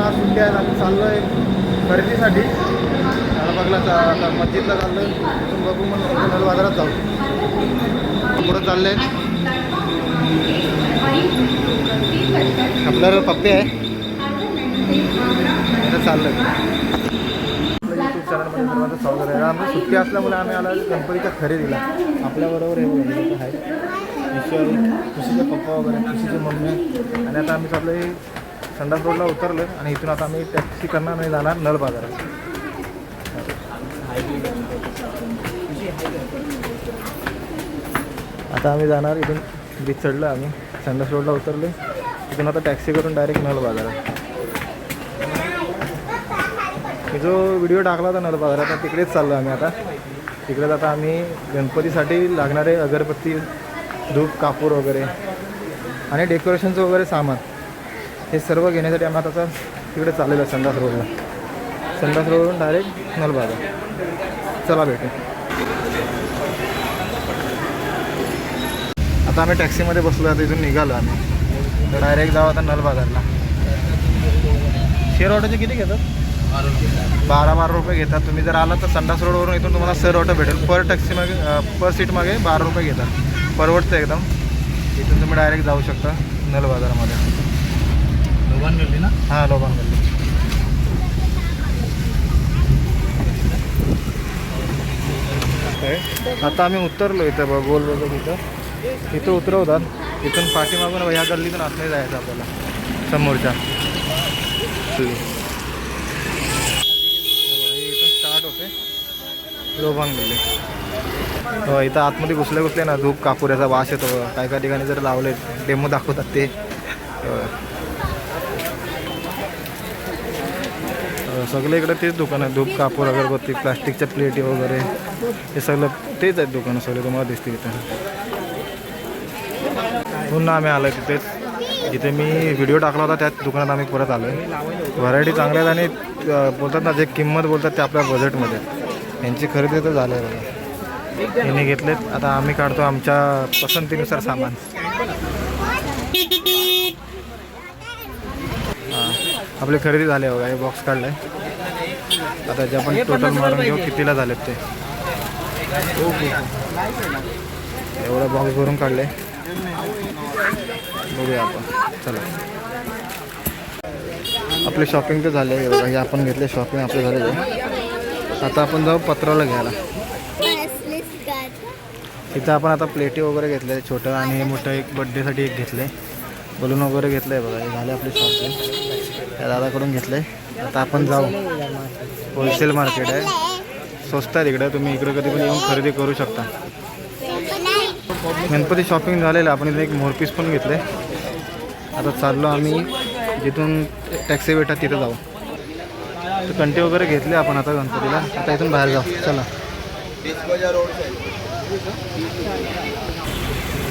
आज सुट्टी आहेत आम्ही चाललो आहे खरेदीसाठी. लालबागला चा- आता मस्जिदला चाललो आहे तिथून बघू मग नंतर बाजारात जाऊ. पुढं चालले आहेत पप्पे आहे. आता चाललं यूट्यूब चॅनलमध्ये सर्वांचं स्वागत आहे आम्ही सुट्टी असल्यामुळे आम्ही आला गणपतीच्या खरेदीला. आपल्याबरोबर हे बघा, खुशीचे पप्पा वगैरे खुशीचे मम्मी. आणि आता आम्ही चाललो आहे संडास रोडला उतरलो आणि इथून आता आम्ही टॅक्सी करणार नाही जाणार नळ बाजारात आता आम्ही जाणार इथून बीच चढलो आम्ही. संडास रोडला उतरलो इथून आता टॅक्सी करून डायरेक्ट नळ बाजारात मी जो व्हिडिओ टाकला होता नळ बाजारात तिकडेच चाललो आम्ही आता. तिकडेच आता आम्ही गणपतीसाठी लागणारे अगरबत्ती धूप कापूर वगैरे आणि डेकोरेशनचं वगैरे सामान. हे सर्व घेण्यासाठी आम्ही आता तिकडे चाललेलं आहे संडास रोडला. संडास रोडवरून डायरेक्ट नळ बाजार चला भेटू. आता आम्ही टॅक्सीमध्ये बसलो आता इथून निघालो आम्ही. तर डायरेक्ट जाऊ आता नल बाजारला शेअर ऑटोचे किती घेतात? बारा बारा रुपये घेतात. तुम्ही जर आला तर संडास रोडवरून इथून तुम्हाला सर ऑटो भेटेल. पर टॅक्सी मागे पर सीट मागे बारा रुपये घेतात. परवडतं एकदम. इथून तुम्ही डायरेक्ट जाऊ शकता नल बाजारामध्ये लोबान गल्ली ना? हां लोबान गल्ली आता आम्ही उतरलो इथं बघ गोल बघत इथं. इथं उतरवतात इथून पाठीमागून ह्या गल्लीतून आतमध्ये जायचं आपल्याला. समोरच्या. इथं स्टार्ट होते. लोभांग गल्ली हो इथं आतमध्ये घुसले घुसले ना धूप कापुऱ्याचा वास येतो. काही काही ठिकाणी जर लावले डेमो दाखवतात ते. हो. हो. सगळे इकडे तेच दुकान आहे धूप कापूर अगरबत्ती प्लास्टिकच्या प्लेटी वगैरे. हे सगळं तेच आहेत दुकानं सगळे तुम्हाला दिसतील इथं. पुन्हा आम्ही आलो तिथेच जिथे मी व्हिडिओ टाकला होता त्याच दुकानात आम्ही परत आलो आहे व्हरायटी चांगल्या आहेत आणि बोलतात ना जे किंमत बोलतात ते आपल्या बजेटमध्ये यांची खरेदी तर झालं आहे बघा. यांनी घेतलेत. आता आम्ही काढतो आमच्या पसंतीनुसार सामान. आपली खरेदी झाले बघा हे बॉक्स काढलं आहे आता जे आपण टोटल मारून घेऊ कितीला झालेत ते. एवढा बॉक्स भरून काढले बघूया आपण. चला. आपले शॉपिंग तर झाले बघा हे आपण घेतले शॉपिंग आपले झाले आता आपण जाऊ पत्राला घ्यायला. इथं आपण आता प्लेटी वगैरे घेतले छोटं आणि हे मोठं एक बड्डेसाठी एक घेतले बलून वगैरे घेतलं आहे बघा हे झाले आपले शॉपिंग त्या दादाकडून घेतलं आहे आता आपण जाऊ. होलसेल मार्केट आहे. स्वस्त आहे तिकडं. तुम्ही इकडं कधी पण येऊन खरेदी करू शकता. गणपती शॉपिंग झालेलं. आपण इथे एक मोरपीस पण घेतले आता चाललो आम्ही जिथून टॅक्सी भेटा तिथं जाऊ. तर कंटे वगैरे घेतले आपण आता गणपतीला. आता इथून बाहेर जाऊ. चला.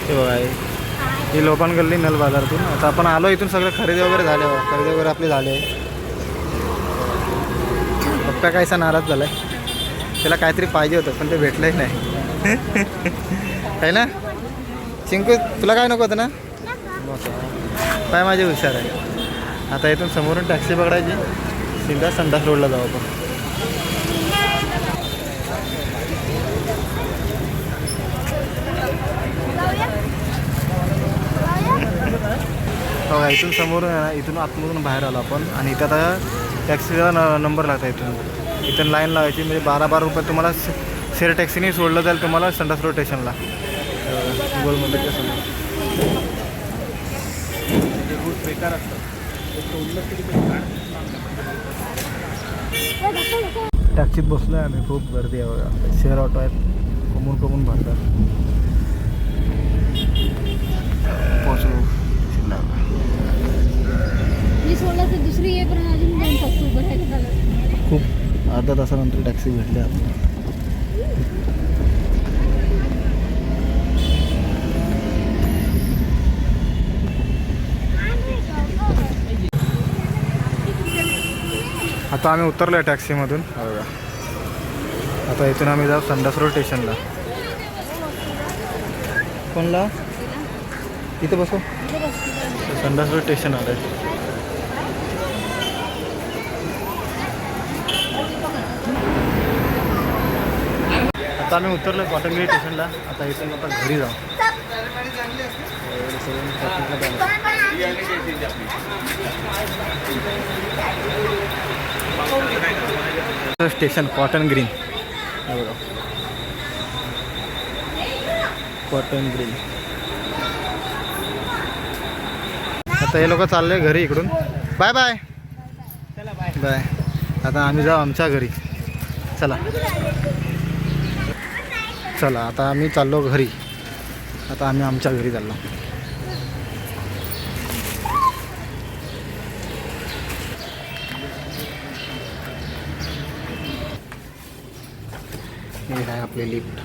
हे बघा ही लोपान गल्ली नल बाजारातून. आता आपण आलो इथून सगळं खरेदी वगैरे झाले हो. खरेदी वगैरे आपली झाले. आहे पप्पा कायसा नाराज झालाय. त्याला काहीतरी पाहिजे होतं पण ते भेटलंही नाही. आहे ना? चिंकू तुला काय नको होतं ना? काय माझे हुशार आहे. आता इथून समोरून टॅक्सी पकडायची. सिंधा संडास रोडला जाऊ आपण. बघा इथून समोर आहे ना इथून आतमधून बाहेर आलो आपण. आणि इथं आता टॅक्सीचा न नंबर लागता इथून. इथून लाईन लावायची म्हणजे बारा बारा रुपये तुम्हाला से- शेअर टॅक्सीने सोडलं जाईल तुम्हाला संडास रोड स्टेशनला गोलमध्ये समोर बेकार टॅक्सीत बसलो आहे आम्ही खूप गर्दी आहे बघा. शेअर ऑटो आहेत कमून कमून भरतात. पोचलो मी सोडलं तर दुसरी अजून दोन उभं झालं. खूप अर्धा तासानंतर टॅक्सी भेटली आपल्याला आता आम्ही उतरलो आहे टॅक्सीमधून. बघा आता इथून आम्ही जाऊ संडास रोड स्टेशनला कोणला? इथे बसो? संडास स्टेशन आलं आहे आता आम्ही उतरलो कॉटनगिरी स्टेशनला आता इथून आता घरी जाऊ. Station Cotton Green Cotton Green आता हे लोक चालले घरी इकडून. Bye bye. बाय. आता आम्ही जाऊ आमच्या घरी. चला. चला आता आम्ही चाललो घरी. आता आम्ही आमच्या घरी चाललो. हे आहे आपले लिफ्ट